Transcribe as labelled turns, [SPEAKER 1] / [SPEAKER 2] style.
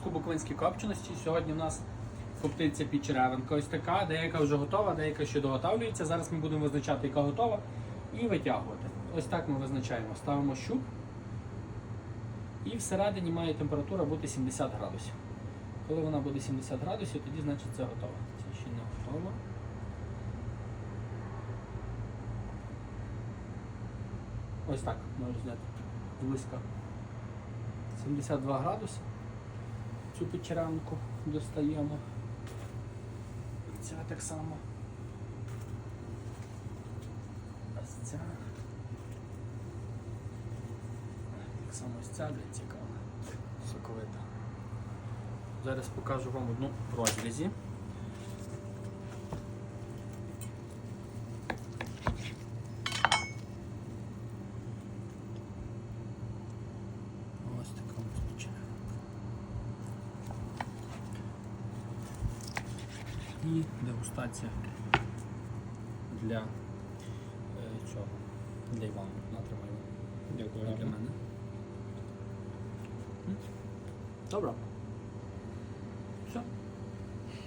[SPEAKER 1] випуску буковинські копченості. Сьогодні в нас коптиться підчеревинка. Ось така, деяка вже готова, деяка ще доготовлюється. Зараз ми будемо визначати, яка готова, і витягувати. Ось так ми визначаємо. Ставимо щуп. І всередині має температура бути 70 градусів. Коли вона буде 70 градусів, тоді значить це готово. Це ще не готово. Ось так можна зняти близько. 72 градуси. Цю печеранку достаємо. Ця так само. Ось ця. Так само ось ця для цікава. Соковита. Зараз покажу вам одну в розрізі. і дегустація для е, цього, для Івана. Натримаю.
[SPEAKER 2] Дякую
[SPEAKER 1] для мене. Добре. Все.